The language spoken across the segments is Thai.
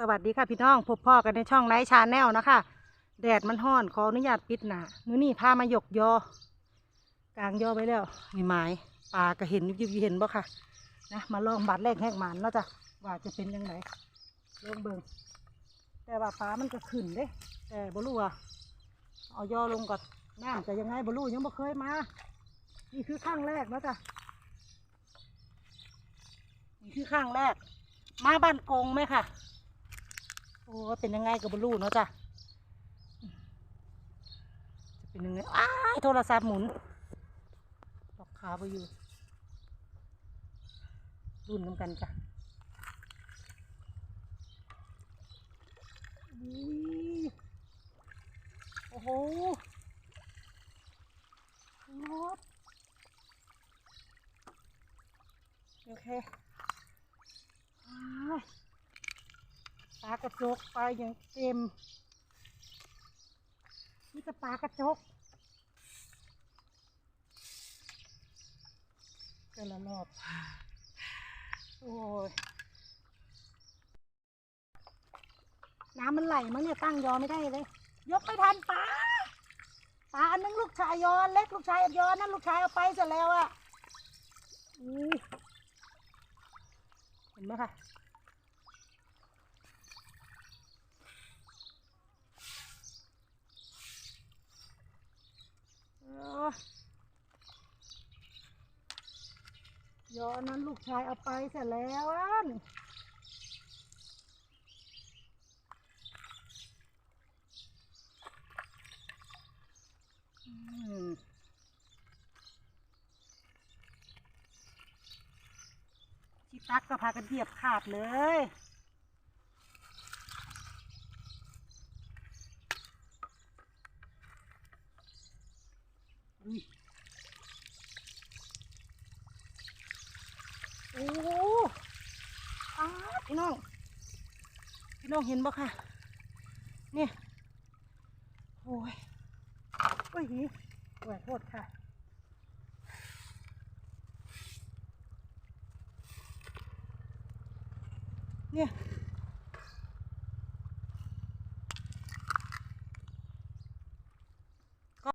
สวัสดีค่ะพี่น้องพบพ่อกันในช่องไลฟ์ชาแนลนะคะ แดดมันห้อนขออนุญาตปิดหนามื้อนี้พามาหยกยอ กลางยอไปแล้วนี่ไม้ปลาก็เห็นยิบๆเห็นบ่ค่ะนะมาลองบาดแรกแหกหมันแล้วจ้ะว่าจะเป็นยังไงลองเบิ่งแต่ว่าปลามันก็ขึ้นเด้ แต่บ่รู้ว่าเอายอลงก่อนน้ำจะยังไงบ่รู้ยังบ่เคยมา นี่คือข้างแรกนะจ๊ะนี่คือข้างแรก มาบ้านกงไหมค่ะ โอ้เป็นยังไงกับบลูเนาะจ้ะจะเป็นยังไงอ้าโทรศัพท์หมุนล็อกขาไปอยู่รุ่นน้ำกันจ้ะโอ้โหรถโอเคอ้ายปลาก ระจกไปอย่างเต็มนี่ก็ปลากระจกแต่ละรอบโอ้ยน้ำมันไหลมั้งเนี่ยตั้งยอไม่ได้เลย ยกไม่ทันปลาปลาอันนึงลูกชายยออันเล็กลูกชายยอนนั่นลูกชายเอาไปเสร็จแล้วอะอุ้ยเห็นไหมคะเออ ย้อนนั้นลูกชายเอาไปเสร็จแล้วอันชิตักก็พากันเหยียบขาดเลยโอ้อ้าด พี่น้อง พี่น้องเห็นบ่ค่ะ เนี่ยโอ้ยโอ้ยหีขอโทษค่ะ เนี่ยก็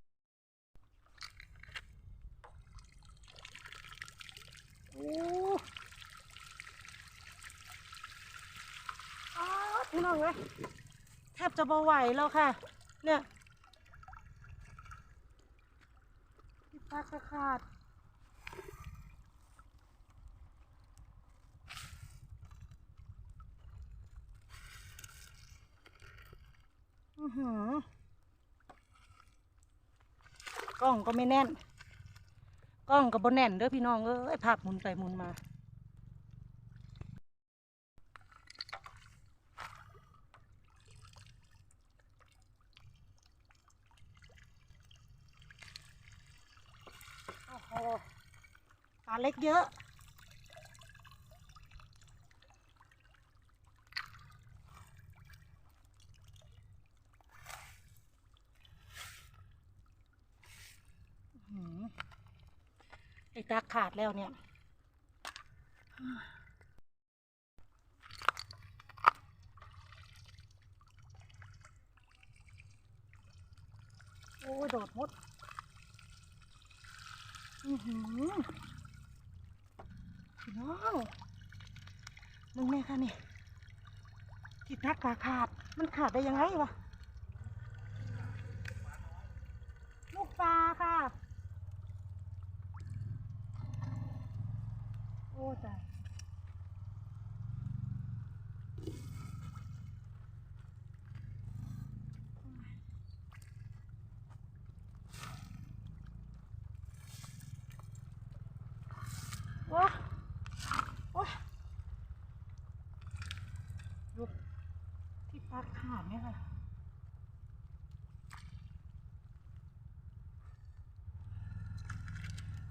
โอ้อ้าวพี่น้องเลย แทบจะบ่ไหวแล้วค่ะ เนี่ยพี่ปากก็ขาดอือหือกล้องก็ไม่แน่น กล้องก็บ่แน่นเด้อพี่น้องเอ้ยภาพหมุนไปหมุนมา อ้ปลาเล็กเยอะ ไอ้ตาขาดแล้วเนี่ยโอ้ยโดดมด อือหือพี่น้องมึงแม่ค่ะนี่ที่ทักขาขาด มันขาดได้ยังไงวะ ลูกปลาค่ะ โอ้ตายโอ้โอ้ย ดูที่ปลาขาดเนี่ยค่ะ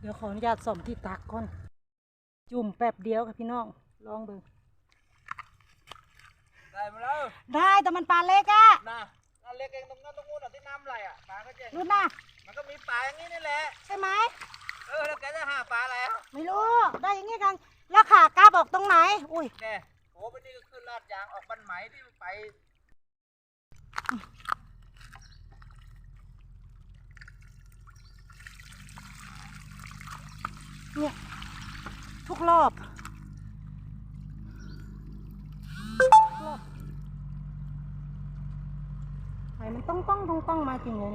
เดี๋ยวขออนุญาตส่อมที่ตักก่อน จุ่มแป๊บเดียวค่ะพี่น้อง ลองเบิ่งได้มาแล้วได้แต่มันปลาเล็กอะนะอันเล็กเองตรงนั้นตรงนู้นอะที่น้ำไหลอะปลาก็เจ๊งรู้นะมันก็มีปลาอย่างนี้นี่แหละ ใช่ไหมเออแล้วแกจะหาปลาอะไรอะไม่รู้ ได้อย่างงี้กัน แล้วขากราบออกตรงไหน อุ้ยแน่โอ้อ้ไปนี่ก็ขึ้นลาดยางออกบันไหมที่ไปเนี่ยทุกรอบรอบไมันต้องต้องต้องต้องมาจริงเลย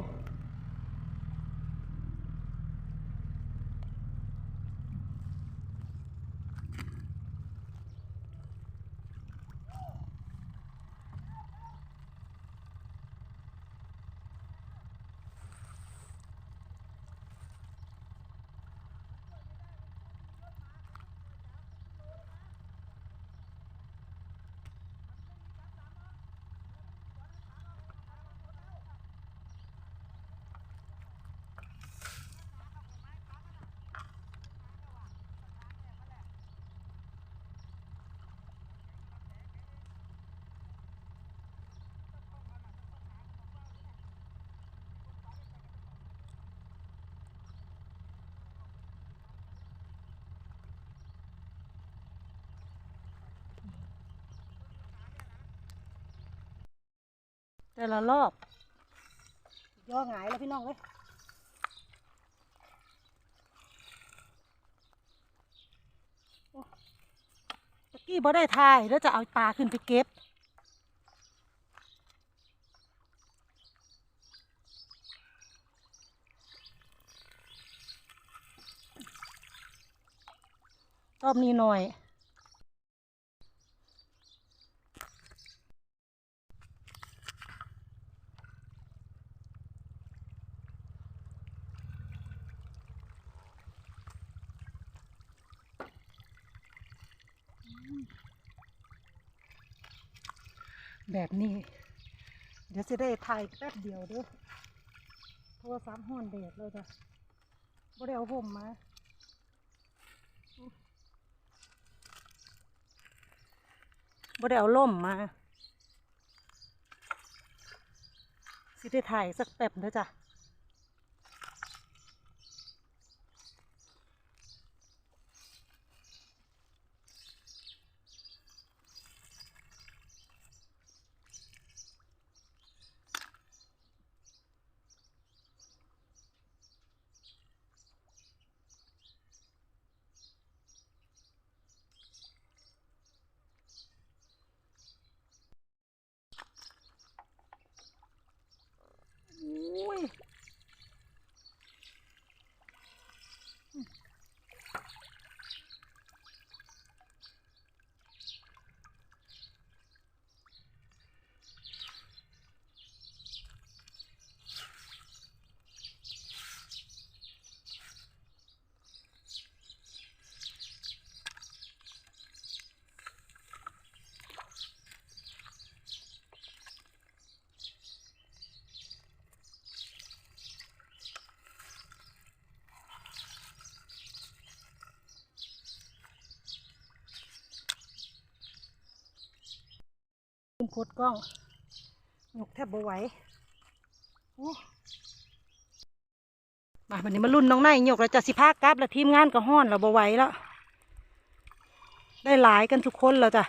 แต่ละรอบย่อหงายแล้วพี่น้องเลยตะกี้บ่ได้ทายแล้วจะเอาปลาขึ้นไปเก็บรอบนี้หน่อย แบบนี้ เดี๋ยวจะได้ถ่ายแป๊บเดียวเด้อโทรศัพท์ห้อนแดดเลยจ้ะบ่ได้เอาห่มมาบ่ได้เอาล่มมา สิได้ถ่ายสักแป๊บเด้อจ้ะ อุ้ย ลืมโคดกล้องหยกแทบบ่ไหวมาวันนี้มารุ่นน้องนายหยกแล้วจะสิพากลับแล้วทีมงานก็ห้อนแล้วบ่ไหวแล้ว ได้หลายกันทุกคนแล้วจ้ะ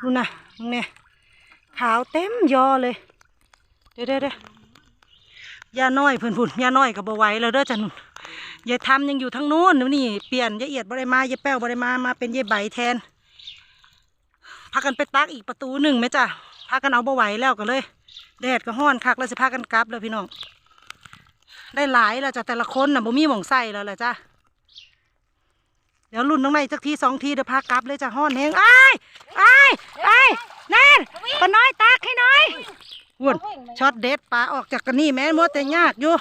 ดูนะน้องเนี่ยขาวเต็มยอเลย เดี๋ยวเดี๋ยวเดี๋ยาน้อยเพิ่อนพุ่นยาน้อยก็บ่ไหวแล้วเด้อจ้ะนุ่นยายทำยังอยู่ทั้งนู้นนี่เปลี่ยนยายเอียดบ่ได้มายายแป้วบ่ได้มามาเป็นยายใบแทน พากันไปตักอีกประตูหนึ่งไหมจ้ะพากันเอาบ่ไหวแล้วก็เลย แดดก็ห้อนคักแล้วสิพากันกลับเลยพี่น้อง ได้หลายแล้วจ้ะแต่ละคนน่ะบ่มีหม่องใส่แล้วแหละจ้ะเดี๋ยวรุ่นน้องในจักทีสองทีเดี๋ยวพากลับเลยจ้ะห้อนแหงไอ้ายอ้ายอ้ายแน่นปาน้อยตักให้หน่อยวุ่นช็อตเด็ดปลาออกจากกันนี่แม่มัวแต่ยากอยู่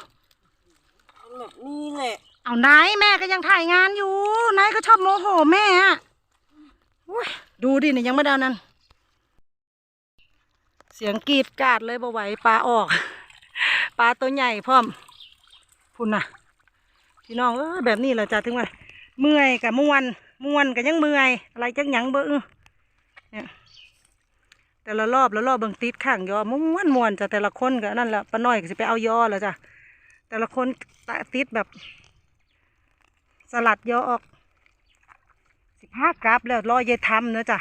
นี่แหละเอาไหนแม่ก็ยังถ่ายงานอยู่นายก็ชอบโมโหแม่อะอุ๊ย ดูดิเนี่ยยังไม่ได้เอานั่น เสียงกรีดกราดเลยบ่ไหวปลาออก ปลาตัวใหญ่พร้อมพุ่นน่ะพี่น้องเออแบบนี้แหละจ้ะถึงว่าเมื่อยกับม่วนม่วนกับยังเมื่อยอะไรจังหยังเบิ้งเนี่ยแต่ละรอบละรอบเบิ่งติดข้างยอม่วนม่วนจ้ะแต่ละคนก็นั่นแหละป้าน้อยก็สิไปเอายอแล้วจ้ะแต่ละคนตะติดแบบ สลัดยอออก สิบห้ากราบแล้วรอยายทำเนอะจ้ะ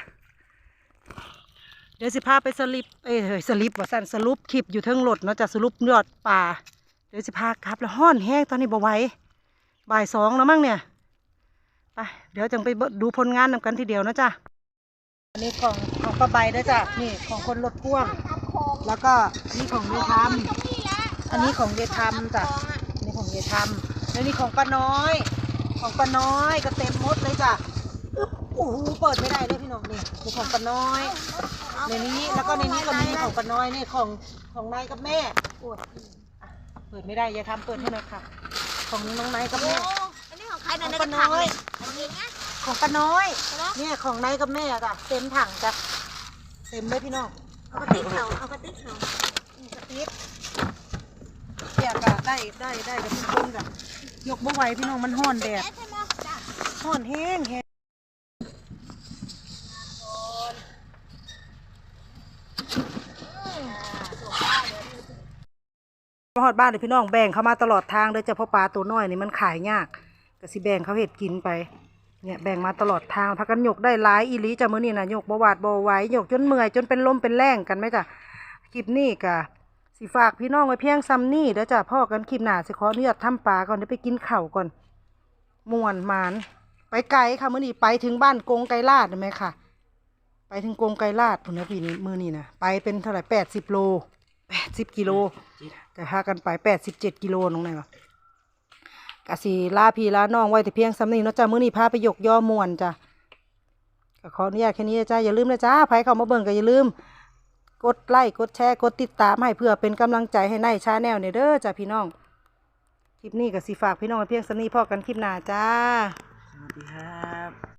เดี๋ยวสิพาไปสลิปเอ้ยเฮ้ยสลิปว่าสั่นสรุปคลิปอยู่เทิงรถเนาะจ้ะสรุปยอดป่าเดี๋ยวสิพากลับแล้วห้อนแห้งตอนนี้บ่ไหวบ่ายสองแล้วมั้งเนี่ยไปเดี๋ยวจังไปดูผลงานนำกันทีเดียวนะจ๊ะอันนี้ของของป้าใบนะจ๊ะนี่ของคนรถพ่วง แล้วก็นี่ของเยทำอันนี้ของเยทำจ้ะนี่ของเยทำแล้วนี่ของป้าน้อย ของป้าน้อยก็เต็มหมดเลยจ้ะ โอ้โหเปิดไม่ได้เลยพี่น้องนี่นี่ของป้าน้อยในนี้แล้วก็ในนี้ก็มีของป้าน้อยนี่ของของนายกับแม่โอ้ยอะเปิดไม่ได้อย่าทำเปิดให้หน่อยค่ะ ของน้องนายกับแม่อันนี้ของใครของนะป้าน้อยอันนี้นะของป้าน้อยใช่ไหมเนี่ยของนายกับแม่จ้ะเต็มถังจ้ะเต็มเลยพี่น้องเอากระติกเขาเอากระติกเขากระติบเปียกอะได้ได้ได้เดี๋ยวเพิ่งๆจ้ะยกบ่ไหวพี่น้องมันห้อนแดดแใช่ไหมจ้ะห้อนแห้งแห้งมาฮอ ดบ้านเลยพี่น้องแบ่งเขามาตลอดทางเลยจะพราะปลาตัวน้อยนี่มันขายยากก็สิแบ่งเขาเห็ดกินไปเนี่ยแบ่งมาตลอดทางพักกันหยกได้หลายอีลีจ้ะมื้อนี้นะหยกบ่หวาดบ่ไหวยกจนเมื่อยจนเป็นลมเป็นแรงกันไหมจ้ะคลิปนี้กะสิฝากพี่น้องไว้เพียงซ้ำนี่เด้อจ้ะพ่อกันคลิปหน้าสิขออนุญาตทำปลาก่อนเดี๋ยวไปกินข้าวก่อนม่วนมานไปไกลค่ะมื้อนี้ไปถึงบ้านกงไกรลาดไหมค่ะ ไปถึงกงไกรลาดพุ่นนะพี่นี่มื้อนี้นะไปเป็นเท่าไหร่แปดสิบโลแปดสิบกิโล แต่พากันไปแปดสิบเจ็ดกิโลน้องไหนวะกะสีลาพี่ลาน้องไว้แต่เพียงซ้ำนี้เนาะจ้ะมื้อนี้พาไปยกย่อมวนจ้ะก็ขออนุญาตแค่นี้จ้าอย่าลืมนะจ้าใครเข้ามาเบิ่งก็อย่าลืม กดไลค์กดแชร์กดติดตามให้เพื่อเป็นกำลังใจให้ในชาแนลเนี่ยเด้อจ้ะพี่น้องคลิปนี้ก็สิฝากพี่น้องไว้เพียงซ้ำนี้พอกันคลิปหน้าจ้าสวัสดีครับ